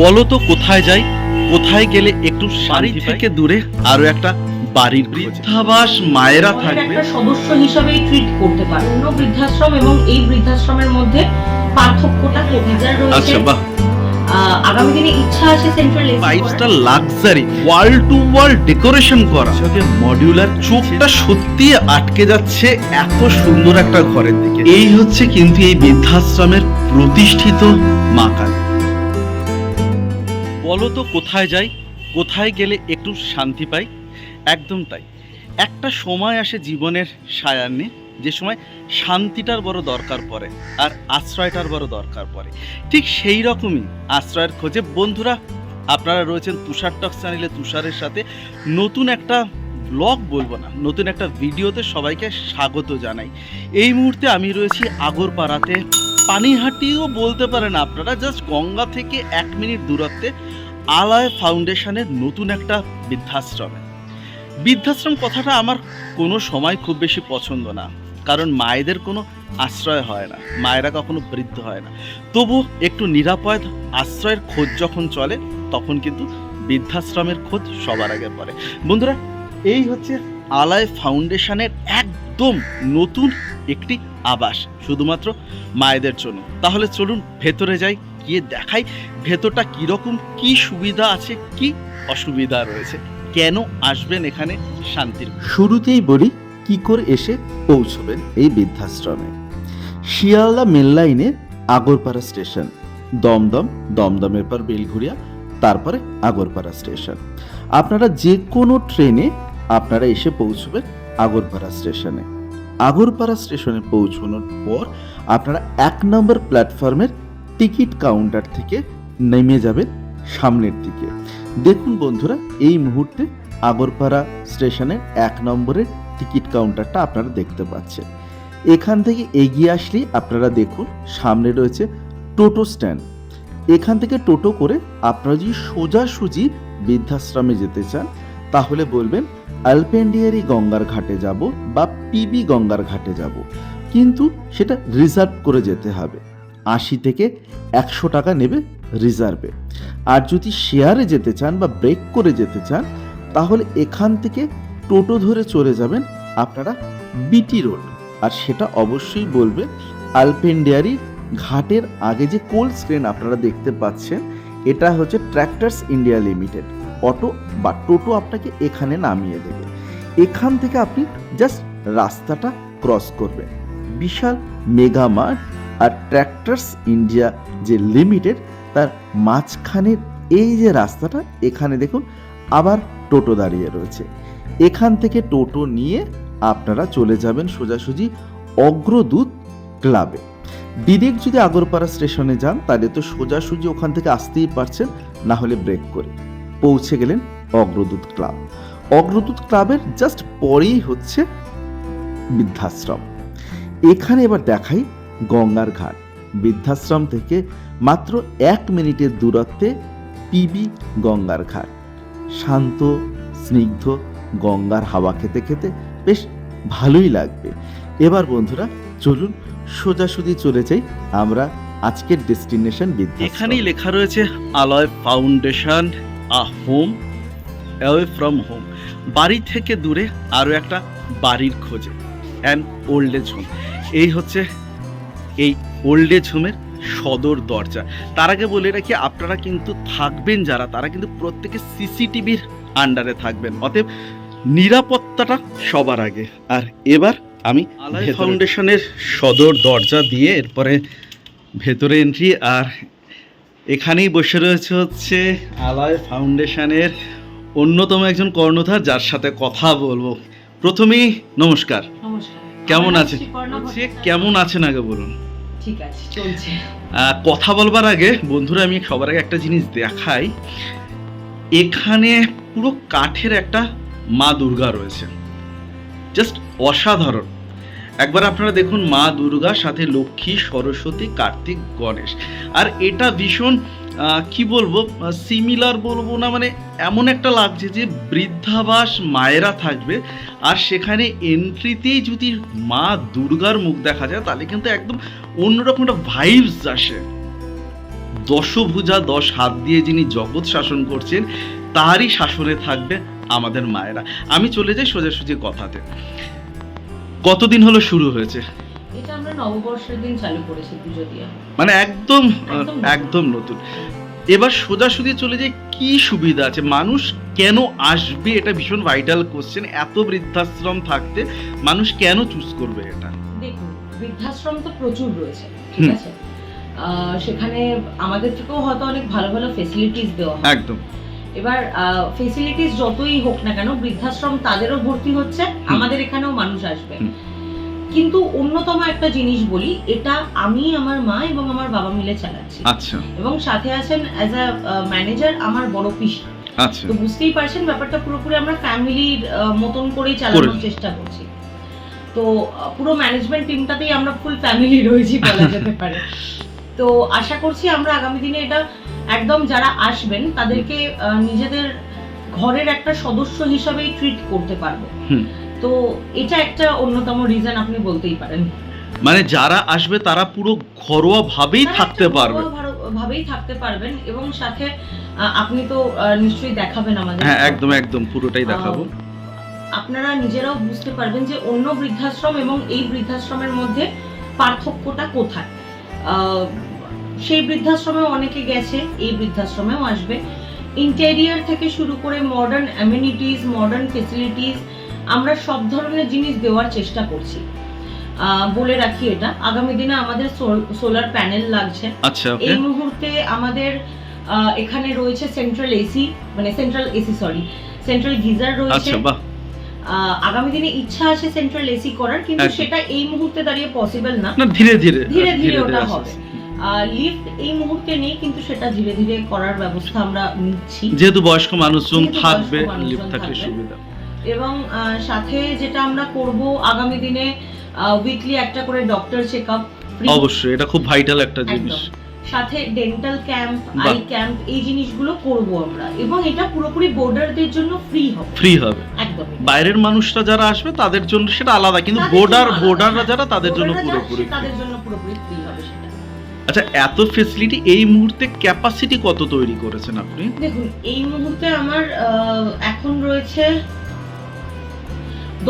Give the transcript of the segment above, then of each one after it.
বলো তো কোথায় যাই? কোথায় গেলে একটু বাড়ি থেকে দূরে আরও একটা বাড়ির বৃদ্ধাবাস মায়েরা থাকবে একটা সদস্য হিসেবেই ট্রিট করতে পারে। অন্য বৃদ্ধাশ্রম এবং এই বৃদ্ধাশ্রমের মধ্যে পার্থক্যটা রয়েছে। আচ্ছা বাহ। আগামী দিনে ইচ্ছা আছে central five star luxury wall to wall decoration করা। সাথে মডিউলার চোখটা সত্যি আটকে যাচ্ছে এত সুন্দর একটা ঘরের দিকে। এই হচ্ছে কিন্তু এই বৃদ্ধাশ্রমের প্রতিষ্ঠিত মা কালী। বলো তো কোথায় যাই? কোথায় গেলে একটু শান্তি পাই? একদম তাই। একটা সময় আসে জীবনের সায়ান্নে যে সময় শান্তিটার বড় দরকার পড়ে আর আশ্রয়টার বড় দরকার পড়ে। ঠিক সেই রকমই আশ্রয়ের খোঁজে। বন্ধুরা, আপনারা রয়েছেন তুষার টক চ্যানেলে তুষারের সাথে। নতুন একটা ব্লগ বলব না, নতুন একটা ভিডিওতে সবাইকে স্বাগত জানাই। এই মুহূর্তে আমি রয়েছি আগরপাড়াতে। পানিহাটিও বলতে পারেন আপনারা জাস্ট গঙ্গা থেকে এক মিনিট দূরত্বে আলয় ফাউন্ডেশনের নতুন একটা বৃদ্ধাশ্রমে। বৃদ্ধাশ্রম কথাটা আমার কোনো সময় খুব বেশি পছন্দ না, কারণ মায়েদের কোনো আশ্রয় হয় না, মায়েরা কখনো বৃদ্ধ হয় না। তবু একটু নিরাপদ আশ্রয়ের খোঁজ যখন চলে, তখন কিন্তু বৃদ্ধাশ্রমের খোঁজ সবার আগে পড়ে। বন্ধুরা, এই হচ্ছে আলায় ফাউন্ডেশনের একদম নতুন একটি আবাস শুধুমাত্র মায়েদের জন্য। তাহলে চলুন ভেতরে যাই, গিয়ে দেখাই ভেতরটা কীরকম, কি সুবিধা আছে, কি অসুবিধা রয়েছে। কেন আসবেন এখানে শান্তির শুরুতেই বলি, কি করে এসে পৌঁছবেন এই বৃদ্ধাশ্রমে? শিয়ালদা মেন লাইনে আগরপাড়া স্টেশন। দমদম, দমদমের পর বেলঘুরিয়া, তারপরে আগরপাড়া স্টেশন। আপনারা যে কোনো ট্রেনে আপনারা এসে পৌঁছবেন আগরপাড়া স্টেশনে। আগরপাড়া স্টেশনে পৌঁছানোর পর আপনারা এক নম্বর প্ল্যাটফর্মের টিকিট কাউন্টার থেকে নেমে যাবেন সামনের দিকে। দেখুন বন্ধুরা, এই মুহূর্তে আগরপাড়া স্টেশনের এক নম্বরের টিকিট কাউন্টারটা আপনারা দেখতে পাচ্ছেন। এখান থেকে এগিয়ে আসলেই আপনারা দেখুন, সামনে রয়েছে টোটো স্ট্যান্ড। এখান থেকে টোটো করে আপনারা যদি সোজাসুজি বৃদ্ধাশ্রমে যেতে চান, তাহলে বলবেন আলপেন্ডিয়ারি গঙ্গার ঘাটে যাব বা পিবি গঙ্গার ঘাটে যাব। কিন্তু সেটা রিজার্ভ করে যেতে হবে। আশি থেকে একশো টাকা নেবে রিজার্ভে। আর যদি শেয়ারে যেতে চান বা ব্রেক করে যেতে চান, তাহলে এখান থেকে টোটো ধরে চলে যাবেন আপনারা বিটি রোড। আর সেটা অবশ্যই বলবে, আলপেন্ডিয়ারি ঘাটের আগে যে কোল্ড স্ক্রিন আপনারা দেখতে পাচ্ছেন, এটা হচ্ছে ট্র্যাক্টার্স ইন্ডিয়া লিমিটেড। অটো বা টোটো আপনাকে এখানে নামিয়ে দেবে। এখান থেকে আপনি জাস্ট রাস্তাটা ক্রস করবেন। বিশাল মেগা মার্ট আর ট্র্যাক্টার্স ইন্ডিয়া যে লিমিটেড তার মাঝখানের এই যে রাস্তাটা, এখানে দেখুন আবার টোটো দাঁড়িয়ে রয়েছে। এখান থেকে টোটো নিয়ে আপনারা চলে যাবেন সোজাসুজি অগ্রদূত ক্লাবে। ডিরেক্ট যদি আগরপাড়া স্টেশনে যান, তাহলে তো সোজাসুজি ওখান থেকে আসতেই পারছেন, না হলে ব্রেক করে। পৌঁছে গেলেন অগ্রদূত ক্লাব। অগ্রদূত ক্লাবের জাস্ট পরেই হচ্ছে বৃদ্ধাশ্রম। এখানে এবার দেখাই গঙ্গার ঘাট। বৃদ্ধাশ্রম থেকে মাত্র এক মিনিটের দূরত্বে পিবি গঙ্গার ঘাট। শান্ত, স্নিগ্ধ গঙ্গার হাওয়া খেতে খেতে বেশ ভালোই লাগবে। এবার বন্ধুরা চলুন সোজাসুজি চলে যাই আমরা আজকের ডেস্টিনেশন এখানেই লেখা রয়েছে Alay foundation. A home away from home বাড়ি থেকে দূরে আরও একটা বাড়ির খোঁজে অ্যান্ড ওল্ড এজ হোম এই হচ্ছে এই ওল্ড এজ হোমের সদর দরজা। তার আগে বলে রাখি আপনারা কিন্তু থাকবেন যারা তারা কিন্তু প্রত্যেকে সিসিটিভির আন্ডারে থাকবেন। অতএব নিরাপত্তাটা সবার আগে। আর এবার আমি ভেতরে- ফাউন্ডেশনের সদর দরজা দিয়ে এরপরে ভেতরে এন্ট্রি আর এখানেই বসে রয়েছে হচ্ছে আলয় ফাউন্ডেশনের অন্যতম একজন কর্ণধার যার সাথে কথা বলব। প্রথমেই নমস্কার। কেমন আমার নাম আছে শ্রীপর্ণা হচ্ছে ভট্টাচার্য। কেমন আছেন আগে বলুন? কথা বলবার আগে বন্ধুরা আমি সবার আগে একটা জিনিস দেখাই। এখানে পুরো কাঠের একটা মা দুর্গা রয়েছে। জাস্ট অসাধারণ। একবার আপনারা দেখুন মা দুর্গা, সাথে লক্ষ্মী, সরস্বতী, কার্তিক, গণেশ। আর এটা ভীষণ কি বলব সিমিলার বলব না মানে এমন একটা লাগছে যে বৃদ্ধাবাস মায়েরা থাকবে, আর সেখানে এন্ট্রিতেই যদি মা দুর্গার মুখ দেখা যায়, তাহলে কিন্তু একদম অন্যরকম একটা ভাইবস আসে। দশভুজা, দশ হাত দিয়ে যিনি জগৎ শাসন করছেন, তারই শাসনে থাকবে আমাদের মায়েরা। আমি চলে যাই সোজাসুজি কথাতে। কতদিন হলো শুরু হয়েছে? এটা আমরা নববর্ষের দিন চালু করেছি পুজো দিয়ে। মানে একদম একদম নতুন। এবার সোজাসুজি চলে যাই কি সুবিধা আছে? মানুষ কেন আসবে? এটা ভীষণ ভাইটাল কোশ্চেন এত বৃদ্ধাশ্রম থাকতে মানুষ কেন চুজ করবে এটা? দেখুন বৃদ্ধাশ্রম তো প্রচুর রয়েছে ঠিক আছে? সেখানে আমাদের থেকেও হয়তো অনেক ভালো ভালো ফেসিলিটিস দেওয়া হয়। একদম। এবার ফেসিলিটিস যতই হোক না কেন বৃদ্ধাশ্রম তাদেরও ভর্তি হচ্ছে আমাদের এখানেও মানুষ আসবে। কিন্তু অন্যতম একটা জিনিস বলি এটা আমি আমার মা এবং আমার বাবা মিলে চালাচ্ছি। আচ্ছা। এবং সাথে আছেন অ্যাজ আ ম্যানেজার আমার বড় পিসি আচ্ছা। তো বুঝতেই পারছেন ব্যাপারটা পুরোপুরি আমরা ফ্যামিলির মতন করেই চালানোর চেষ্টা করছি। তো পুরো ম্যানেজমেন্ট টিমটাতেই আমরা ফুল ফ্যামিলি রয়েছি বলা যেতে পারে। তো আশা করছি আমরা আগামী দিনে এটা একদম যারা আসবেন তাদেরকে নিজেদের ঘরের একটা সদস্য হিসাবেই ট্রিট করতে পারব। তো এটা একটা অন্যতম রিজন আপনি বলতেই পারেন। মানে যারা আসবে তারা পুরো ঘরোয়া ভাবেই থাকতে পারবে। ভাবেই থাকতে পারবেন এবং সাথে আপনি তো নিশ্চয়ই দেখাবেন আমাদের হ্যাঁ একদম একদম পুরোটাই দেখাবো। আপনারা নিজেরাও বুঝতে পারবেন যে অন্য বৃদ্ধাশ্রম এবং এই বৃদ্ধাশ্রমের মধ্যে পার্থক্যটা কোথায়। আহ, সেই বৃদ্ধাশ্রমে অনেকে গেছে এই বৃদ্ধাশ্রমেও আসবে। ইন্টেরিয়ার থেকে শুরু করে মডার্ন অ্যামিনিটিস মডার্ন ফেসিলিটিস আমরা সব ধরনের জিনিস দেওয়ার চেষ্টা করছি। বলে রাখি এটা। আগামী দিনে আমাদের সোলার প্যানেল লাগছে। আচ্ছা এই মুহূর্তে আমাদের এখানে রয়েছে সেন্ট্রাল এসি মানে central AC sorry central geyser রয়েছে। আচ্ছা আগামী দিনে ইচ্ছা আছে সেন্ট্রাল এসি করার কিন্তু সেটা এই মুহূর্তে দাঁড়িয়ে পসিবল না। না ধীরে ধীরে। ধীরে ধীরে ওটা হবে। লিফট এই মুহূর্তে নেই কিন্তু সেটা ধীরে ধীরে করার ব্যবস্থা আমরা নিচ্ছি। যেহেতু বয়স্ক মানুষজন থাকবে লিফট থাকলে সুবিধা। এবং সাথে যেটা আমরা করব আগামী দিনে উইকলি একটা করে ডক্টর চেক আপ অবশ্যই এটা খুব ভাইটাল একটা জিনিস। সাথে ডেন্টাল ক্যাম্প। আই ক্যাম্প এই জিনিসগুলো করব আমরা। এবং এটা পুরোপুরি বোর্ডারদের জন্য ফ্রি হবে। ফ্রি হবে। একদম। বাইরের মানুষরা যারা আসবে তাদের জন্য সেটা আলাদা। কিন্তু বোর্ডার বোর্ডাররা। যারা তাদের জন্য পুরোপুরি তাদের জন্য পুরোপুরি আচ্ছা এত ফেসিলিটি এই মুহূর্তে ক্যাপাসিটি কত তৈরি করেছেন আপনি? দেখুন এই মুহূর্তে আমার এখন রয়েছে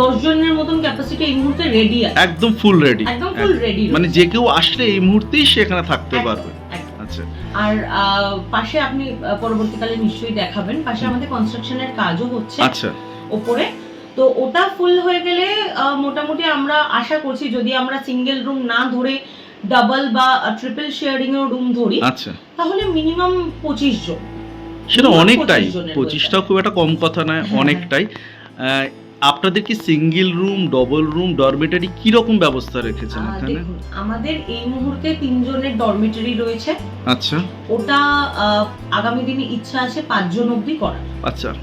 দশ জনের মতন ক্যাপাসিটি এই মুহূর্তে রেডি আছে। একদম ফুল রেডি একদম ফুল রেডি মানে যে কেউ আসলে এই মুহূর্তেই সেখানে থাকতে পারবে। আচ্ছা। আর পাশে আপনি পরবর্তীকালে নিশ্চয়ই দেখাবেন পাশে আমাদের কনস্ট্রাকশনের কাজও হচ্ছে আচ্ছা। ওপরে। তো ওটা ফুল হয়ে গেলে মোটামুটি আমরা আশা করছি যদি আমরা সিঙ্গেল রুম না ধরে ডাবল বা ট্রিপল শেয়ারিং এর রুম ধরি আচ্ছা। তাহলে মিনিমাম পঁচিশ জন। সেটা অনেকটাই 25 জনের পঁচিশটাও খুব একটা কম কথা নয় হ্যাঁ, অনেকটাই। আপনাদের কি single room double room dormitory কি রকম ব্যবস্থা রেখেছেন এখানে? আমাদের এই মুহূর্তে তিনজনের ডরমিটরি রয়েছে। আচ্ছা। ওটা আগামী দিনে ইচ্ছা আছে পাঁচজন অবধি করার। আচ্ছা।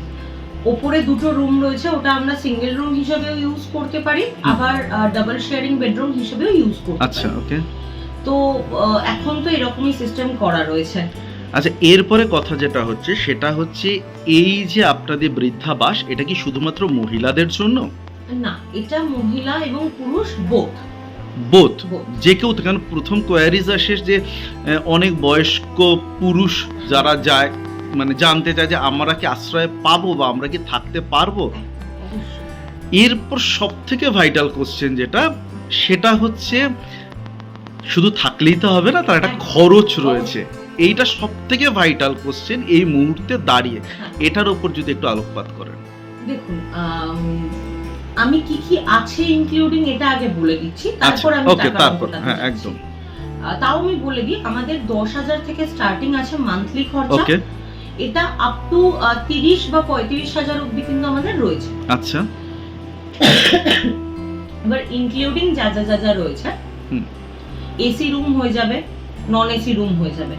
ওপরে দুটো রুম রয়েছে ওটা আমরা সিঙ্গেল রুম হিসেবেও ইউজ করতে পারি আবার ডাবল শেয়ারিং বেডরুম হিসেবেও ইউজ করতে আচ্ছা ওকে তো এখন তো এরকমই সিস্টেম করা রয়েছে। আচ্ছা এরপরে কথা যেটা হচ্ছে সেটা হচ্ছে এই যে আপনাদের বৃদ্ধাবাস এটা কি শুধুমাত্র মহিলাদের জন্য? না এটা মহিলা এবং পুরুষ বোধ বোথ যে কেউ কারণ প্রথম কোয়ারিজ আসে যে আহ, অনেক বয়স্ক পুরুষ যারা যায় মানে জানতে চায় যে আমরা কি আশ্রয় পাবো বা আমরা কি থাকতে পারব? এরপর সব থেকে ভাইটাল কোশ্চেন যেটা সেটা হচ্ছে শুধু থাকলেই তো হবে না তার একটা খরচ রয়েছে। এইটা সব থেকে ভাইটাল কোশ্চেন এই মুহূর্তে দাঁড়িয়ে। এটার উপর যদি একটু আলোকপাত করেন। দেখুন আমি কি কি আছে ইনক্লুডিং এটা আগে বলে দিচ্ছি তারপর আমি ওকে তারপর হ্যাঁ একদম। তাও আমি বলে দিই আমাদের দশ হাজার থেকে স্টার্টিং আছে মান্থলি খরচা। এটা আপ টু তিরিশ বা পঁয়ত্রিশ হাজার অব্দি কিন্তু আমাদের রয়েছে। আচ্ছা। এবার ইনক্লুডিং যা যা যা যা রয়েছে এসি রুম হয়ে যাবে নন এসি রুম হয়ে যাবে।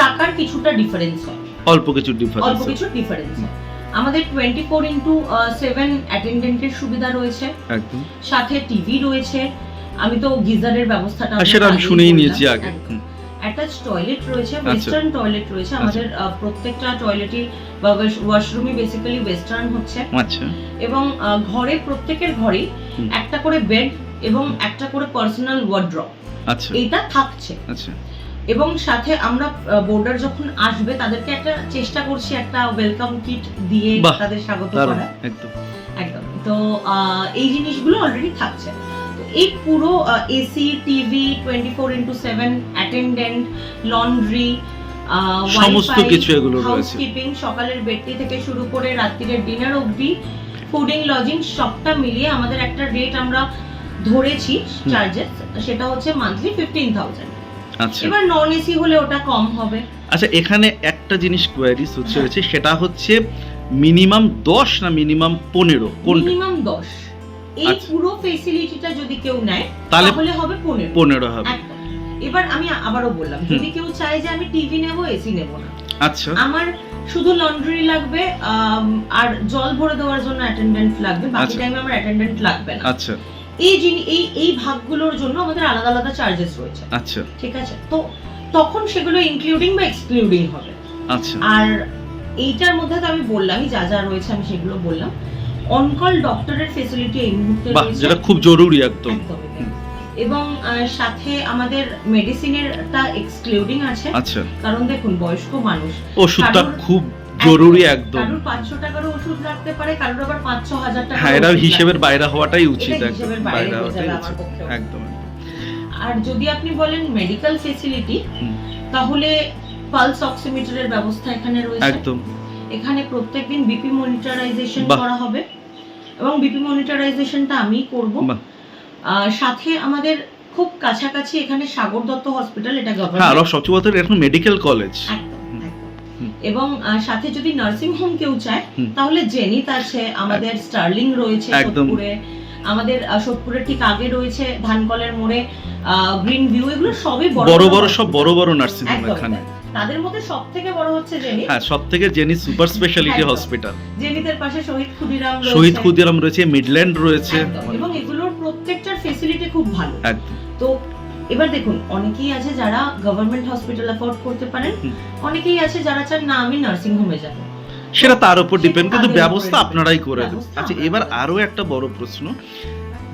টাকার কিছুটা ডিফারেন্স হয়। অল্প কিছু ডিফারেন্স অল্প কিছু ডিফারেন্স হয়। আমাদের টোয়েন্টি ফোর ইন্টু সেভেন অ্যাটেন্ডেন্টের সুবিধা রয়েছে। সাথে টিভি রয়েছে। আমি তো গিজারের ব্যবস্থাটা সেটা আমি শুনেই নিয়েছি আগে। অ্যাটাচ টয়লেট রয়েছে আচ্ছা। ওয়েস্টার্ন টয়লেট রয়েছে। আমাদের প্রত্যেকটা টয়লেটই বা ওয়াশরুমই বেসিক্যালি ওয়েস্টার্ন হচ্ছে। আচ্ছা। এবং ঘরে প্রত্যেকের ঘরেই একটা করে বেড এবং একটা করে পার্সোনাল ওয়ার্ড্রপ আচ্ছা। এইটা থাকছে। আচ্ছা। এবং সাথে আমরা বোর্ডার যখন আসবে তাদেরকে একটা চেষ্টা করছি একটা ওয়েলকাম কিট দিয়ে তাদের স্বাগত করা। একদম। একদম। তো এই জিনিসগুলো অলরেডি থাকছে। পুরো AC TV twenty four into seven attendant laundry সমস্ত কিছু এগুলো রয়েছে। হাউসকিপিং সকালের বেডটি থেকে শুরু করে রাত্রিরের ডিনার অবধি ফুডিং লজিং সবটা মিলিয়ে আমাদের একটা রেট আমরা ধরেছি চার্জেস সেটা হচ্ছে মান্থলি ফিফটিন থাউজেন্ড আচ্ছা। এবার নন এসি হলে ওটা কম হবে। আচ্ছা এখানে একটা জিনিস কোয়ারিজ হচ্ছে হ্যাঁ। সেটা হচ্ছে মিনিমাম দশ না মিনিমাম পনেরো? মিনিমাম দশ। এই আচ্ছা। পুরো ফেসিলিটিটা যদি কেউ নেয় তাহলে হবে পনেরো। পনেরো হবে। এবার আমি আবারও বললাম যদি কেউ চায় যে আমি টিভি নেব এসি নেব না। আচ্ছা। আমার শুধু লন্ড্রি লাগবে আর জল ভরে দেওয়ার জন্য অ্যাটেন্ডেন্ট লাগবে বাকি আচ্ছা। টাইমে আমার অ্যাটেন্ডেন্ট লাগবে না। আচ্ছা। এই জিনি- এই এই ভাগগুলোর জন্য আমাদের আলাদা আলাদা চার্জেস রয়েছে। আচ্ছা। ঠিক আছে? তো তখন সেগুলো ইনক্লুডিং বা এক্সক্লুডিং হবে। আচ্ছা। আর এইটার মধ্যে তো আমি বললামই যা যা রয়েছে আমি সেগুলো বললাম। অনকল ডক্টরের ফেসিলিটি এই মুহূর্তে যেটা খুব জরুরি একদম। এবং সাথে আমাদের মেডিসিনেরটা এক্সক্লুডিং আছে। আচ্ছা। কারণ দেখুন বয়স্ক মানুষ। ওষুধটা খুব জরুরি একদম। কারোর পাঁচশো টাকারও ওষুধ লাগতে পারে কারোর আবার পাঁচ ছ হাজার টাকা হ্যাঁ এটা হিসেবের বাইরে হওয়াটাই উচিত একদম। বাইরে হওয়াটাই উচিত। একদম। আর যদি আপনি বলেন মেডিকেল ফেসিলিটি তাহলে পালস অক্সিমিটারের ব্যবস্থা এখানে রয়েছে। একদম। এখানে প্রত্যেকদিন বিপি মনিটরাইজেশন করা হবে। এবং বিপি মনিটরাইজেশনটা আমি করব। সাথে আমাদের খুব কাছাকাছি এখানে সাগর দত্ত হসপিটাল এটা হ্যাঁ আরও গভর্নমেন্ট সবচেয়ে বড় এখন মেডিকেল কলেজ। এবং সাথে যদি নার্সিং হোম কেউ চায় তাহলে জেনিত আছে আমাদের স্টার্লিং রয়েছে। সোদপুরে আমাদের সোদপুরের ঠিক আগে রয়েছে ধানকলের মোড়ে গ্রিন ভিউ এগুলো সবই বড় বড় সব বড় বড় নার্সিং হোম এখানে। তাদের মধ্যে সব থেকে বড় হচ্ছে জেনিত। হ্যাঁ সব থেকে জেনি সুপার স্পেশালিটি হসপিটাল। জেনিতের পাশে শহীদ ক্ষুদিরাম রয়েছে। শহীদ ক্ষুদিরাম রয়েছে মিডল্যান্ড রয়েছে। এবং এগুলোর প্রত্যেকটার ফেসিলিটি খুব ভালো। তো এবার দেখুন অনেকেই আছে যারা গভর্নমেন্ট হসপিটাল অ্যাফোর্ড করতে পারেন অনেকেই আছে যারা চান না আমি নার্সিং হোমে যাব। সেটা তার উপর ডিপেন্ড কিন্তু ব্যবস্থা আপনারাই করে দেবেন আচ্ছা এবার আরও একটা বড় প্রশ্ন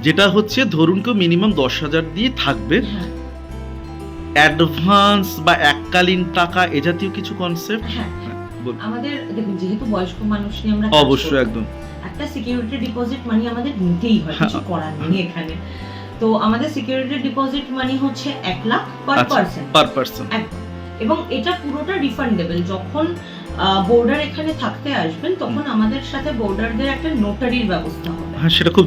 যেটা হচ্ছে ধরুন কেউ মিনিমাম দশ হাজার দিয়ে থাকবে হ্যাঁ। অ্যাডভান্স বা এককালীন টাকা এ জাতীয় কিছু কনসেপ্ট হ্যাঁ আমাদের দেখুন যেহেতু বয়স্ক মানুষ নিয়ে আমরা অবশ্যই একদম। একটা সিকিউরিটি ডিপোজিট মানি আমাদের নিতেই হয় কিছু হ্যাঁ। করার নেই এখানে। তো আমাদের সিকিউরিটি ডিপোজিট মানি হচ্ছে এক lakh per. Person per person এবং এটা পুরোটা রিফান্ডেবল যখন বোর্ডার এখানে থাকতে আসবেন তখন আমাদের সাথে বোর্ডারদের একটা নোটারির ব্যবস্থা হবে। হ্যাঁ সেটা খুব।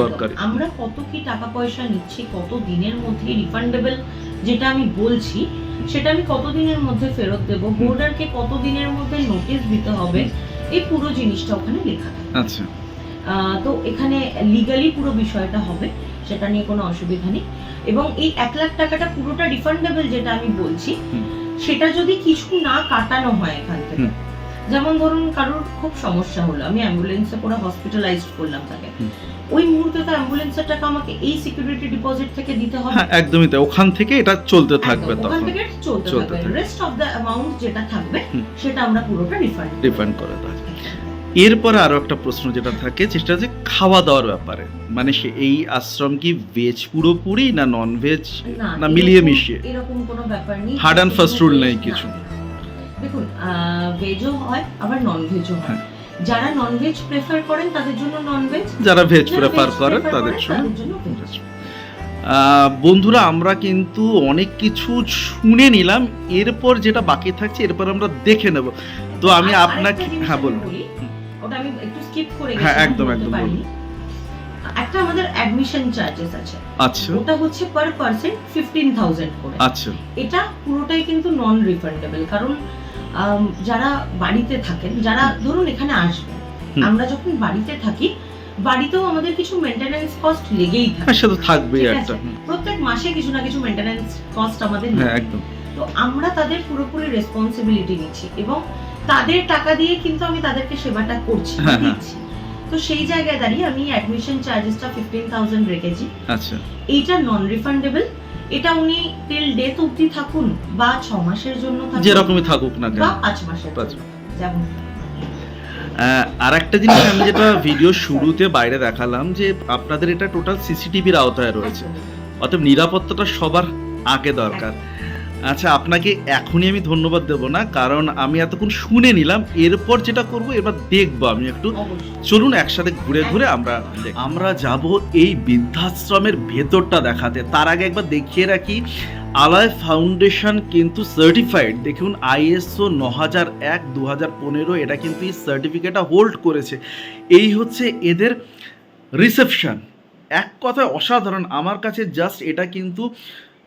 দরকারি। আমরা কত কি টাকা পয়সা নিচ্ছি কত দিনের মধ্যে রিফান্ডেবল যেটা আমি বলছি সেটা আমি কত দিনের মধ্যে ফেরত দেব? বোর্ডারকে কত দিনের মধ্যে নোটিশ দিতে হবে? এই পুরো জিনিসটা ওখানে লেখা থাকে। আচ্ছা। তো এখানে লিগালি পুরো বিষয়টা হবে সেটা নিয়ে কোনো অসুবিধা নেই। এবং এই এক লাখ টাকাটা পুরোটা রিফান্ডেবল যেটা আমি বলছি। সেটা যদি কিছু না কাটানো হয় এখান থেকে। যেমন ধরুন কারোর খুব সমস্যা হলো আমি অ্যাম্বুলেন্সে করে হসপিটালাইজড করলাম তাকে। ওই মুহূর্তে তো অ্যাম্বুলেন্সের টাকা আমাকে এই সিকিউরিটি ডিপোজিট থেকে দিতে হবে। হ্যাঁ একদমই তাই। ওখান থেকে এটা চলতে থাকবে তখন। ওখান থেকে চলতে থাকবে। রেস্ট অফ দ্য অ্যামাউন্ট যেটা থাকবে সেটা আমরা পুরোটা রিফান্ড রিফান্ড করে যায়। এরপরে আরও একটা প্রশ্ন যেটা থাকে সেটা হচ্ছে খাওয়া দাওয়ার ব্যাপারে। মানে সে এই আশ্রম কি ভেজ পুরোপুরি না নন ভেজ না মিলিয়ে মিশিয়ে? এরকম কোনো ব্যাপার নেই। Hard and fast rule নেই কিছু। দেখুন ভেজও হয় আবার নন ভেজও হয়। হ্যাঁ। যারা নন ভেজ প্রেফার করেন তাদের জন্য নন ভেজ যারা ভেজ প্রেফার করেন তাদের জন্য ভেজ বন্ধুরা আমরা কিন্তু অনেক কিছু শুনে নিলাম। এরপর যেটা বাকি থাকছে এরপর আমরা দেখে নেব। তো আমি আপনাকে হ্যাঁ বলুন। বলি, ওটা আমি একটু স্কিপ করে হ্যাঁ, একদম, একদম, একটা আমাদের অ্যাডমিশন চার্জেস আছে। আচ্ছা। ওটা হচ্ছে পার পার্সন ফিফটিন থাউজেন্ড করে। আচ্ছা। এটা পুরোটাই কিন্তু নন রিফান্ডেবল কারণ যারা বাড়িতে থাকেন যারা ধরুন এখানে আসবেন আমরা যখন বাড়িতে থাকি বাড়িতেও আমাদের কিছু মেনটেনেন্স কস্ট লেগেই থাকে। হ্যাঁ সে তো থাকবেই একটা প্রত্যেক মাসে কিছু না কিছু মেনটেনেন্স কস্ট আমাদের হ্যাঁ একদম। তো আমরা তাদের পুরোপুরি রেসপন্সিবিলিটি নিচ্ছি এবং তাদের টাকা দিয়ে কিন্তু আমি তাদেরকে সেবাটা করছি হ্যাঁ, হ্যাঁ। দিচ্ছি। তো সেই জায়গায় দাঁড়িয়ে আমি অ্যাডমিশন চার্জেসটা ফিফটিন থাউজেন্ড রেখেছি। আচ্ছা। এইটা নন রিফান্ডেবল এটা উনি টিল ডেথ অবধি থাকুন বা ছ মাসের জন্য থাকুন যেরকমই থাকুক না কেন। বা পাঁচ মাসের যেমন। আর একটা জিনিস আমি যেটা ভিডিও শুরুতে বাইরে দেখালাম যে আপনাদের এটা টোটাল সিসিটিভির আওতায় রয়েছে। অতএব নিরাপত্তাটা সবার আগে দরকার। আচ্ছা আপনাকে এখনই আমি ধন্যবাদ দেব না কারণ আমি এতক্ষণ শুনে নিলাম এরপর যেটা করব এবার দেখব আমি একটু। চলুন একসাথে ঘুরে ঘুরে আমরা আমরা যাব এই বৃদ্ধাশ্রমের ভেতরটা দেখাতে। তার আগে একবার দেখিয়ে রাখি আলয় ফাউন্ডেশন কিন্তু সার্টিফাইড দেখুন আইএসও ন হাজার এক দু হাজার পনেরো এটা কিন্তু এই সার্টিফিকেটটা হোল্ড করেছে। এই হচ্ছে এদের রিসেপশন এক কথায় অসাধারণ। আমার কাছে জাস্ট এটা কিন্তু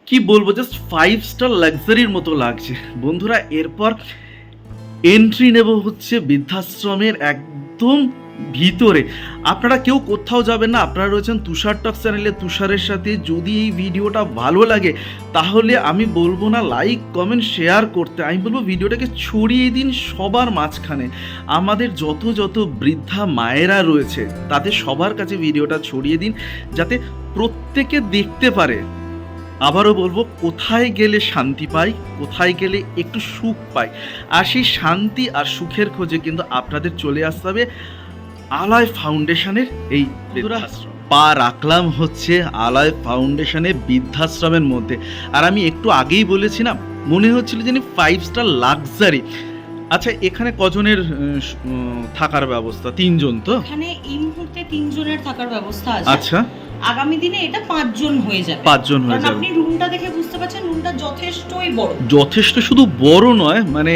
কি বলব জাস্ট ফাইভ স্টার লাক্সারির মতো লাগছে। বন্ধুরা, এরপর এন্ট্রি নেব হচ্ছে বৃদ্ধাশ্রমের একদম ভিতরে। আপনারা কেউ কোথাও যাবেন না, আপনারা রয়েছেন তুষার টক চ্যানেলে তুষারের সাথে। যদি এই ভিডিওটা ভালো লাগে, তাহলে আমি বলব না লাইক কমেন্ট শেয়ার করতে। আমি বলব ভিডিওটাকে ছড়িয়ে দিন সবার মাঝখানে। আমাদের যত যত বৃদ্ধা মায়েরা রয়েছে, তাদের সবার কাছে ভিডিওটা ছড়িয়ে দিন, যাতে প্রত্যেকে দেখতে পারে। আবারও বলব কোথায় গেলে শান্তি পাই কোথায় গেলে একটু সুখ পাই আর সেই শান্তি আর সুখের খোঁজে কিন্তু আপনাদের চলে আসতে হবে আলয় ফাউন্ডেশনের এই পা রাখলাম হচ্ছে আলয় ফাউন্ডেশনের বৃদ্ধাশ্রমের মধ্যে। আর আমি একটু আগেই বলেছিলাম মনে হচ্ছিল যে ফাইভ স্টার লাক্সারি আচ্ছা এখানে কজনের থাকার ব্যবস্থা? তিনজন তো? এখানে এই মুহূর্তে তিনজনের থাকার ব্যবস্থা আছে। আচ্ছা। আগামী দিনে এটা পাঁচজন হয়ে যাবে। পাঁচজন হয়ে যাবে। আপনি রুমটা দেখে বুঝতে পারছেন রুমটা যথেষ্টই বড়। যথেষ্ট শুধু বড় নয় মানে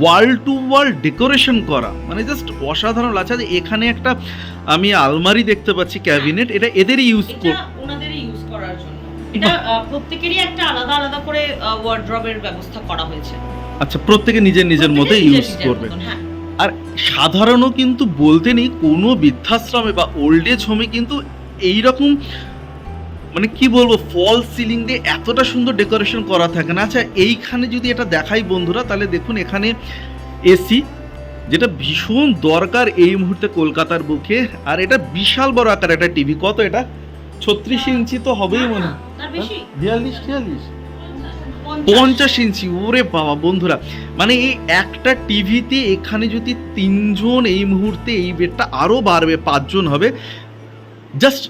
ওয়াল টু ওয়াল ডেকোরেশন করা। মানে জাস্ট অসাধারণ লাগছে। আর এখানে একটা আমি আলমারি দেখতে পাচ্ছি ক্যাবিনেট। এটা এদেরই ইউজ ওনাদেরই ইউজ করার জন্য। এটা প্রত্যেকেরই একটা আলাদা আলাদা করে ওয়ার্ড্রবের ব্যবস্থা করা হয়েছে। আচ্ছা প্রত্যেকে নিজের নিজের মতো প্রত্যেকে ইউজ করবে। হ্যাঁ। আর সাধারণও কিন্তু বলতে নেই কোনো বৃদ্ধাশ্রমে বা ওল্ড এজ হোমে কিন্তু এইরকম মানে কি বলব ফল সিলিং দিয়ে এতটা সুন্দর ডেকোরেশন করা থাকে না। আচ্ছা এইখানে যদি এটা দেখাই বন্ধুরা তাহলে দেখুন এখানে এসি যেটা ভীষণ দরকার এই মুহূর্তে কলকাতার বুকে। আর এটা বিশাল বড় আকার একটা টিভি কত এটা? ছত্রিশ ইঞ্চি তো হবেই মনে হয়। বিয়াল্লিশ। পঞ্চাশ ইঞ্চি ওরে বাবা বন্ধুরা। মানে এই একটা টিভিতে এখানে যদি তিনজন এই মুহূর্তে এই বেডটা আরও বাড়বে পাঁচজন হবে জাস্ট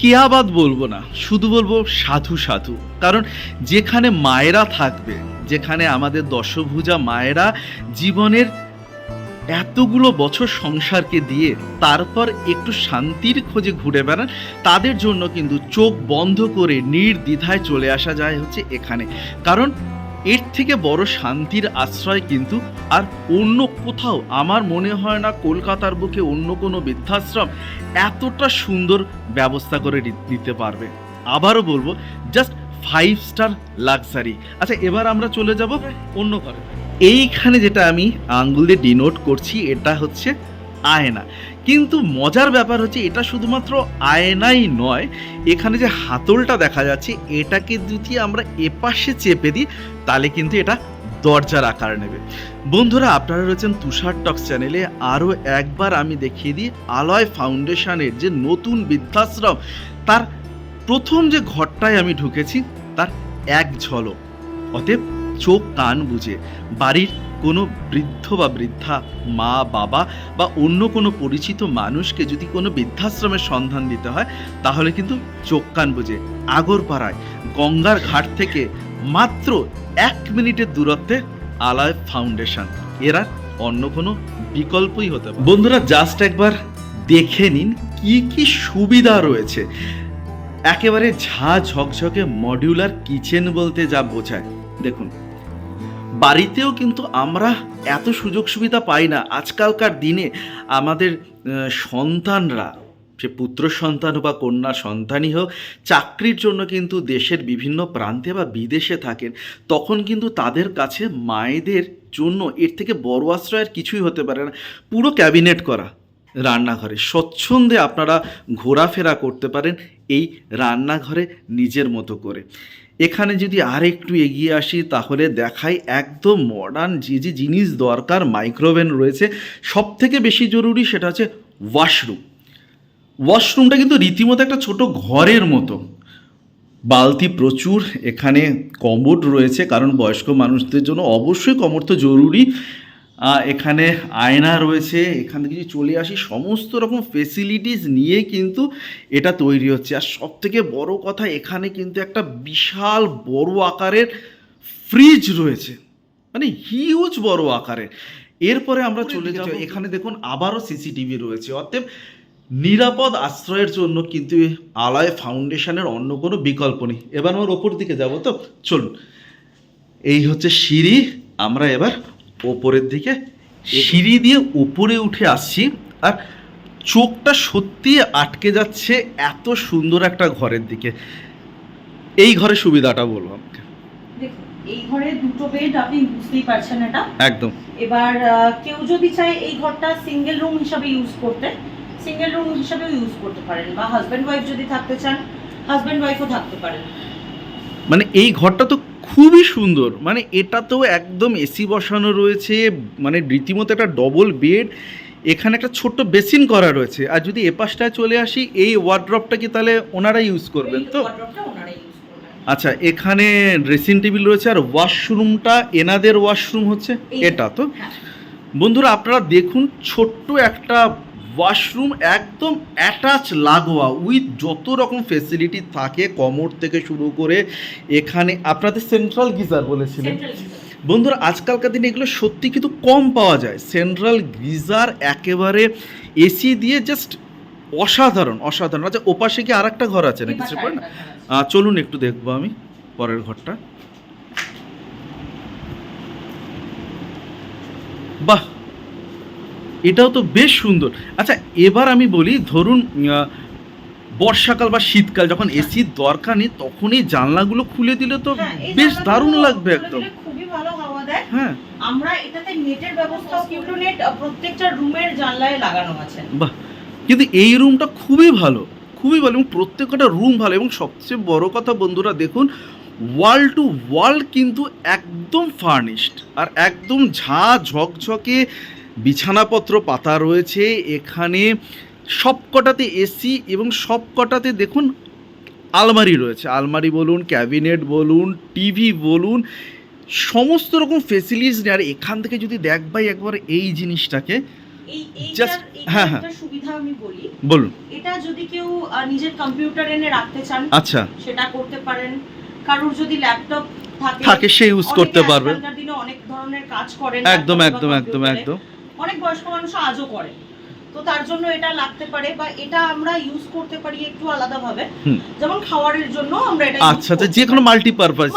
কেয়াবাদ বলব না, শুধু বলব সাধু সাধু। কারণ যেখানে মায়েরা থাকবে, যেখানে আমাদের দশভুজা মায়েরা জীবনের এতগুলো বছর সংসারকে দিয়ে তারপর একটু শান্তির খোঁজে ঘুরে বেড়ান, তাদের জন্য কিন্তু চোখ বন্ধ করে নির্দ্বিধায় চলে আসা যায় হচ্ছে এখানে। কারণ এর থেকে বড় শান্তির আশ্রয় কিন্তু আর অন্য কোথাও। আমার মনে হয় না কলকাতার বুকে অন্য কোনো বৃদ্ধাশ্রম এতটা সুন্দর ব্যবস্থা করে দিতে পারবে। আবারও বলব জাস্ট ফাইভ স্টার লাক্সারি আচ্ছা এবার আমরা চলে যাব অন্য ঘরে। এইখানে যেটা আমি আঙ্গুল দিয়ে ডিনোট করছি, এটা হচ্ছে আয়না। কিন্তু মজার ব্যাপার হচ্ছে এটা শুধুমাত্র আয়নাই নয়, এখানে যে হাতলটা দেখা যাচ্ছে এটাকে যদি আমরা এপাশে চেপে দিই, তাহলে কিন্তু এটা দরজার আকার নেবে। বন্ধুরা, আপনারা রয়েছেন তুষার টক্স চ্যানেলে। আরও একবার আমি দেখিয়ে দিই, আলয় ফাউন্ডেশনের যে নতুন বৃদ্ধাশ্রম, তার প্রথম যে ঘরটায় আমি ঢুকেছি, তার এক ঝলক। অতএব চোখ কান বুঝে। বাড়ির কোনো বৃদ্ধ বা বৃদ্ধা, মা, বাবা বা অন্য কোনো পরিচিত মানুষকে যদি কোনো বৃদ্ধাশ্রমের সন্ধান দিতে হয়, তাহলে কিন্তু চোখ কান বুঝে। আগরপাড়ায়, গঙ্গার ঘাট থেকে মাত্র এক মিনিটের দূরত্বে আলায় ফাউন্ডেশন। এরা অন্য কোনো বিকল্পই হতে পারে। বন্ধুরা জাস্ট একবার দেখে নিন কি কি সুবিধা রয়েছে। একেবারে ঝা, ঝকঝকে মডিউলার কিচেন বলতে যা বোঝায়। দেখুন। বাড়িতেও কিন্তু আমরা এত সুযোগ সুবিধা পাই না। আজকালকার দিনে আমাদের সন্তানরা, সে পুত্র সন্তান বা কন্যা সন্তানই হোক, চাকরির জন্য কিন্তু দেশের বিভিন্ন প্রান্তে বা বিদেশে থাকেন, তখন কিন্তু তাদের কাছে মায়েদের জন্য এর থেকে বড় আশ্রয় আর কিছুই হতে পারে না। পুরো ক্যাবিনেট করা, রান্নাঘরে। স্বচ্ছন্দে আপনারা ঘোরাফেরা করতে পারেন এই রান্নাঘরে নিজের মতো করে। এখানে যদি আর একটু এগিয়ে আসি, তাহলে দেখাই একদম মডার্ন যে যে জিনিস দরকার মাইক্রোওভেন রয়েছে। সব থেকে বেশি জরুরি সেটা হচ্ছে ওয়াশরুম ওয়াশরুমটা কিন্তু রীতিমতো একটা ছোট ঘরের মতো। বালতি প্রচুর, এখানে কমোড রয়েছে, কারণ বয়স্ক মানুষদের জন্য অবশ্যই কমোড তো জরুরি। এখানে আয়না রয়েছে এখান থেকে যদি চলে আসি সমস্ত রকম ফেসিলিটিস নিয়ে কিন্তু এটা তৈরি হচ্ছে। আর সব থেকে বড় কথা এখানে কিন্তু একটা বিশাল বড় আকারের ফ্রিজ রয়েছে। মানে হিউজ বড় আকারের। এরপরে আমরা চলে যাব এখানে দেখুন আবারও সিসিটিভি রয়েছে। অতএব নিরাপদ আশ্রয়ের জন্য কিন্তু আলয় ফাউন্ডেশনের অন্য কোনো বিকল্প নেই। এবার আমার ওপর দিকে যাব তো চলুন। এই হচ্ছে সিঁড়ি আমরা এবার ওপরের দিকে সিঁড়ি দিয়ে উপরে উঠে আসছি আর চোখটা সত্যি আটকে যাচ্ছে এত সুন্দর একটা ঘরের দিকে। এই ঘরের সুবিধাটা বলব আমাকে। দেখুন এই ঘরে দুটো বেড আপনি বুঝতেই পারছেন এটা। একদম। এবার কেউ যদি চায় এই ঘরটা সিঙ্গেল রুম হিসাবে ইউজ করতে সিঙ্গেল রুম হিসাবেও ইউজ করতে পারেন বা হাজব্যান্ড ওয়াইফ যদি থাকতে চান হাজব্যান্ড ওয়াইফও থাকতে পারেন। মানে এই ঘরটা তো খুবই সুন্দর। মানে এটাতেও একদম এসি বসানো রয়েছে মানে রীতিমতো একটা ডবল বেড এখানে একটা ছোট্ট বেসিন করা রয়েছে। আর যদি এপাশটায় চলে আসি এই ওয়ার্ড্রপটা কি তাহলে ওনারা ইউজ করবেন তো? আচ্ছা এখানে ড্রেসিং টেবিল রয়েছে আর ওয়াশরুমটা এনাদের ওয়াশরুম হচ্ছে এটা তো? হ্যাঁ। বন্ধুরা আপনারা দেখুন ছোট্ট একটা ওয়াশরুম একদম অ্যাটাচ লাগোয়া উইথ যত রকম ফেসিলিটি থাকে কমোড থেকে শুরু করে এখানে আপনাদের সেন্ট্রাল গিজার বলেছিলেন। বন্ধুরা আজকালকার দিনে এগুলো সত্যি কিন্তু কম পাওয়া যায়। সেন্ট্রাল গিজার একেবারে এসি দিয়ে জাস্ট অসাধারণ অসাধারণ। আচ্ছা ওপাশে কি আর একটা ঘর আছে নাকি? শ্রীপর্ণ? আহ, চলুন একটু দেখব আমি পরের ঘরটা। বাহ! এটাও তো বেশ সুন্দর। আচ্ছা এবার আমি বলি ধরুন বর্ষাকাল বা শীতকাল যখন এসির দরকার নেই তখনই জানলাগুলো খুলে দিলে তো হ্যাঁ, বেশ দারুণ লাগবে একদম। দিলে খুবই ভালো হাওয়া দেয়। হ্যাঁ। আমরা এটাতে নেটের ব্যবস্থাও কিন্তু নেট প্রত্যেকটা রুমের জানলায় লাগানো আছে। বাহ! কিন্তু এই রুমটা খুবই ভালো খুবই ভালো এবং প্রত্যেকটা রুম ভালো এবং সবচেয়ে বড় কথা বন্ধুরা দেখুন ওয়াল টু ওয়াল কিন্তু একদম ফার্নিশড আর একদম ঝা ঝকঝকে বিছানাপত্র পাতা রয়েছে। এখানে সবকটাতে এসি এবং সবকটাতে দেখুন আলমারি রয়েছে। আলমারি বলুন ক্যাবিনেট বলুন টিভি বলুন সমস্ত রকম ফেসিলিটিস আর এখান থেকে যদি দেখ ভাই একবার এই জিনিসটাকে এইটার হ্যাঁ, হ্যাঁ। সুবিধা আমি বলি। বলুন। এটা যদি কেউ নিজের কম্পিউটার এনে রাখতে চান আচ্ছা। সেটা করতে পারেন। কারোর যদি ল্যাপটপ থাকে থাকে সে ইউজ করতে পারবে। দিনে অনেক ধরনের কাজ করেন একদম একদম একদম একদম। অনেক বয়স্ক মানুষ আজও করে। তো তার জন্য এটা লাগতে পারে বা এটা আমরা ইউজ করতে পারি একটু আলাদাভাবে। যেমন খাওয়ারের জন্য আমরা এটা আচ্ছা আচ্ছা যে কোনো মাল্টিপারপাস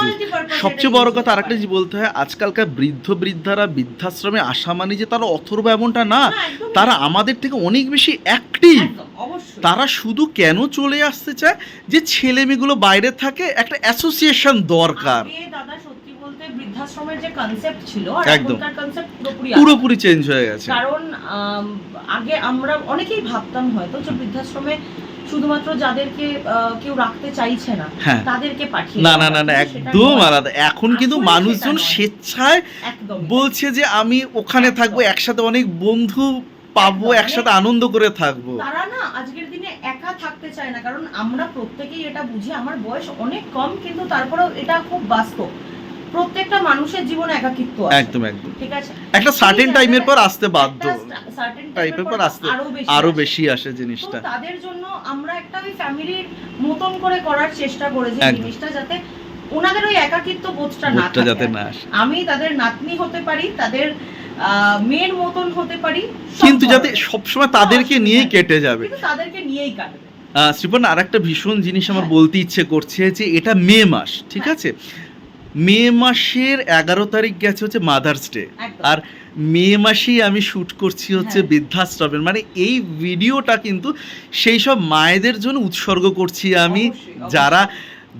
সবচেয়ে বড় কথা আরেকটা জিনিস বলতে হয় আজকালকার বৃদ্ধ বৃদ্ধারা বৃদ্ধাশ্রমে আসা মানে যে তারা অথর্ব এমনটা না। তারা আমাদের থেকে অনেক বেশি অ্যাক্টিভ তারা শুধু কেন চলে আসতে চায়? যে ছেলে মেয়েগুলো বাইরে থাকে একটা অ্যাসোসিয়েশন দরকার। দাদা বৃদ্ধাশ্রমের যে কনসেপ্ট ছিল আর এখনকার কনসেপ্ট পুরোপুরি পুরোপুরি চেঞ্জ হয়ে গেছে। কারণ আগে আমরা অনেকেই ভাবতাম হয়তো যে বৃদ্ধাশ্রমে শুধুমাত্র যাদেরকে কেউ রাখতে চাইছে না হ্যাঁ। তাদেরকে পাঠিয়ে না না না না একদম আলাদা। এখন কিন্তু মানুষজন স্বেচ্ছায় বলছে যে আমি ওখানে থাকব একসাথে অনেক বন্ধু পাবো একসাথে আনন্দ করে থাকব। তারা না আজকের দিনে একা থাকতে চায় না কারণ আমরা প্রত্যেকেই এটা বুঝি আমার বয়স অনেক কম কিন্তু তারপরেও এটা খুব বাস্তব। প্রত্যেকটা মানুষের জীবনে একাকিত্ব আছে একদম একদম ঠিক আছে একটা সার্টেন টাইমের পর আসতে বাধ্য সার্টেন টাইপের পর আসতে আরও বেশি আসে। জিনিসটা তাদের জন্য আমরা একটা ওই ফ্যামিলির মতন করে করার চেষ্টা করেছি। জিনিসটা যাতে ওনাদের ওই একাকিত্ব বোধটা না থাকে যাতে না আসে আমি তাদের নাতনি হতে পারি তাদের মেয়ের মতন হতে পারি কিন্তু যাতে। সবসময় তাদেরকে নিয়েই কেটে যাবে কিন্তু তাদেরকে নিয়েই কাটবে শ্রীপর্ণ আর একটা ভীষণ জিনিস আমার হ্যাঁ। বলতে ইচ্ছে করছে যে এটা মে মাস ঠিক হ্যাঁ। আছে মে মাসের এগারো তারিখ গেছে হচ্ছে মাদার্স ডে আর মে মাসেই আমি শ্যুট করছি হচ্ছে হ্যাঁ। বৃদ্ধাশ্রমের। মানে এই ভিডিওটা কিন্তু সেই সব মায়েদের জন্য উৎসর্গ করছি আমি। যারা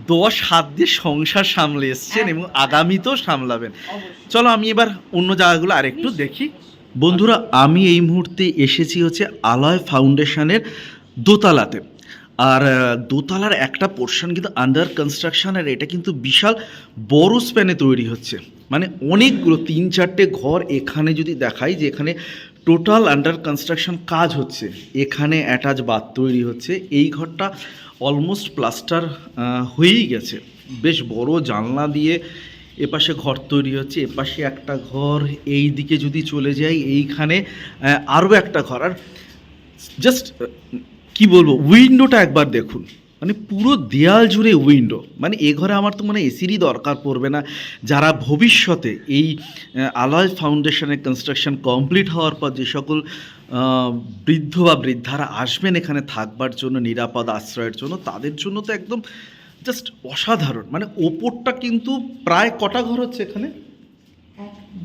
দশ হাত দিয়ে সংসার সামলে এসছেন এবং একদম, আগামীতেও সামলাবেন চলো আমি এবার অন্য জায়গাগুলো আরেকটু দেখি। বন্ধুরা আমি এই মুহূর্তে এসেছি হচ্ছে আলয় ফাউন্ডেশনের দোতলাতে। আর দোতলার একটা পোর্শন কিন্তু আন্ডার কনস্ট্রাকশন আর এটা কিন্তু বিশাল বড় স্প্যানে তৈরি হচ্ছে। মানে অনেকগুলো, তিন চারটে ঘর এখানে যদি দেখাই যে এখানে টোটাল আন্ডার কনস্ট্রাকশন কাজ হচ্ছে, এখানে অ্যাটাচ বাথ তৈরি হচ্ছে, এই ঘরটা অলমোস্ট প্লাস্টার হয়েই গেছে। বেশ বড় জানলা দিয়ে এপাশে ঘর তৈরি হচ্ছে, এপাশে একটা ঘর, এই দিকে যদি চলে যাই, এইখানে আরও একটা ঘর। আর জাস্ট কি বলব উইন্ডোটা একবার দেখুন। মানে পুরো দেয়াল জুড়ে উইন্ডো মানে এ ঘরে আমার তো মানে এসিরই দরকার পড়বে না। যারা ভবিষ্যতে এই আলয় ফাউন্ডেশনের কনস্ট্রাকশন কমপ্লিট হওয়ার পর যে সকল বৃদ্ধ বা বৃদ্ধারা আসবেন এখানে থাকবার জন্য নিরাপদ আশ্রয়ের জন্য তাদের জন্য তো একদম জাস্ট অসাধারণ। মানে ওপরটা কিন্তু প্রায় কটা ঘর হচ্ছে এখানে?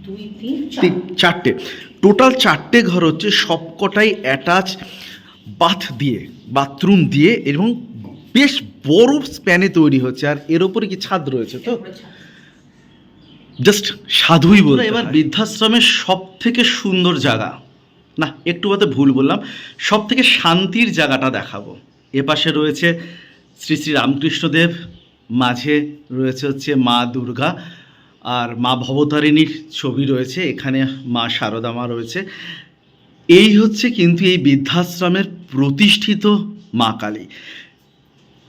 দুই তিন তিন চারটে। টোটাল চারটে ঘর হচ্ছে সবকটাই অ্যাটাচ বাথ দিয়ে বাথরুম দিয়ে এবং বেশ বড় স্প্যানে তৈরি হচ্ছে। আর এর উপরে কি ছাদ রয়েছে তো? জাস্ট সাধুই বলতে এবার বৃদ্ধাশ্রমের সব থেকে সুন্দর জায়গা না একটু বাদে ভুল বললাম সব থেকে শান্তির জায়গাটা দেখাবো। এ পাশে রয়েছে শ্রী শ্রী রামকৃষ্ণদেব মাঝে রয়েছে হচ্ছে মা দুর্গা আর মা ভবতারিণীর ছবি রয়েছে এখানে মা শারদা মা রয়েছে। এই হচ্ছে কিন্তু এই বৃদ্ধাশ্রমের প্রতিষ্ঠিত মা কালী।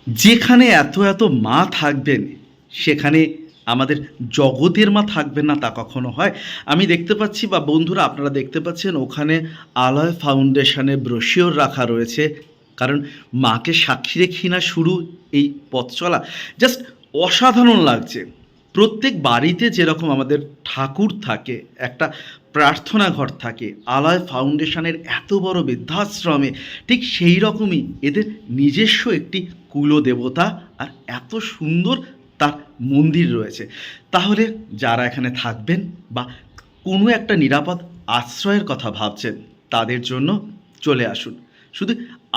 যেখানে এত এত মা থাকবেন, সেখানে আমাদের জগতের মা থাকবেন না তা কখনো হয়। আমি দেখতে পাচ্ছি বা বন্ধুরা আপনারা দেখতে পাচ্ছেন, ওখানে আলয় ফাউন্ডেশনে ব্রোশিওর রাখা রয়েছে। কারণ মাকে সাক্ষী রেখি না শুরু এই পথ চলা। জাস্ট অসাধারণ লাগছে। প্রত্যেক বাড়িতে যেরকম আমাদের ঠাকুর থাকে, একটা প্রার্থনা ঘর থাকে। আলয় ফাউন্ডেশনের এত বড় বৃদ্ধাশ্রমে ঠিক সেই রকমই এদের নিজস্ব একটি কুলদেবতা আর এত সুন্দর তার মন্দির রয়েছে। তাহলে যারা এখানে থাকবেন বা কোনো একটা নিরাপদ আশ্রয়ের কথা ভাবছেন, তাদের জন্য চলে আসুন। শুধু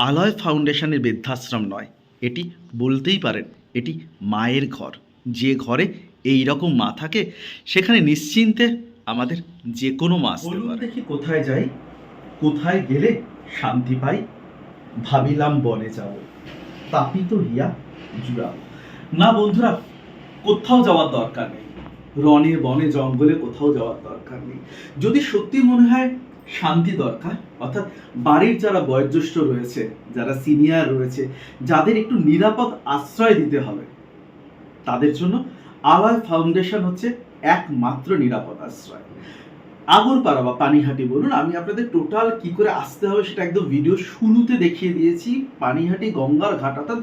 আলয় ফাউন্ডেশনের বৃদ্ধাশ্রম নয়, এটি বলতেই পারেন এটি মায়ের ঘর। যে ঘরে এই রকম মা থাকে, সেখানে নিশ্চিন্তে আমাদের যে কোনো মা আসতে দেখি কোথায় যাই কোথায় গেলে শান্তি পাই? ভাবিলাম বনে যাব তাপিত হিয়া জুড়াও না বন্ধুরা কোথাও যাওয়ার দরকার নেই। রনে বনে জঙ্গলে কোথাও যাওয়ার দরকার নেই। যদি সত্যি মনে হয় শান্তি দরকার অর্থাৎ বাড়ির যারা বয়োজ্যেষ্ঠ রয়েছে যারা সিনিয়র রয়েছে যাদের একটু নিরাপদ আশ্রয় দিতে হবে তাদের জন্য আলয় ফাউন্ডেশন হচ্ছে একমাত্র নিরাপদ আশ্রয়। আগরপাড়া বা পানিহাটি বলুন, আমি আপনাদের টোটাল কি করে আসতে হবে সেটা একদম ভিডিও শুরুতে দেখিয়ে দিয়েছি। পানিহাটি, গঙ্গার ঘাট, অর্থাৎ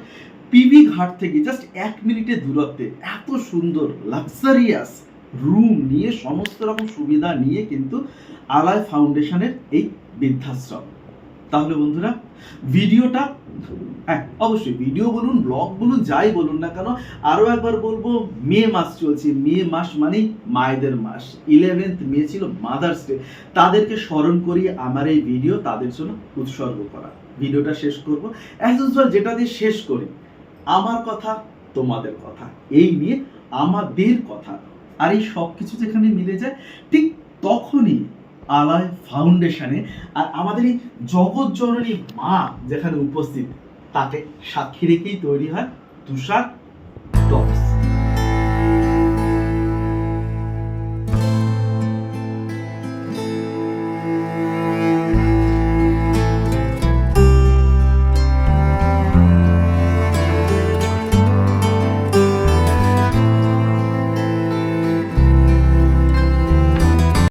পিবি ঘাট থেকে জাস্ট এক মিনিটের দূরত্বে এত সুন্দর লাক্সারিয়াস রুম নিয়ে সমস্ত রকম সুবিধা নিয়ে কিন্তু আলায় ফাউন্ডেশনের এই বৃদ্ধাশ্রম। তাহলে বন্ধুরা, ভিডিওটা হ্যাঁ অবশ্যই ভিডিও বলুন ব্লগ বলুন, যাই বলুন না কেন আরও একবার বলব, মে মাস চলছে। মে মাস মানেই মায়েদের মাস। ইলেভেন্থ মে ছিল মাদার্স ডে তাদেরকে স্মরণ করি আমার এই ভিডিও তাদের জন্য উৎসর্গ করা। ভিডিওটা শেষ করব। অ্যাজ ইউজুয়াল যেটা দিয়ে শেষ করি, আমার কথা, তোমাদের কথা, এই নিয়ে আমাদের কথা। আর এই সব কিছু যেখানে মিলে যায়, ঠিক তখনই আলয় ফাউন্ডেশনে, আর আমাদের এই জগজ্জননী মা যেখানে উপস্থিত, তাকে সাক্ষী রেখেই তৈরি হয় তুষার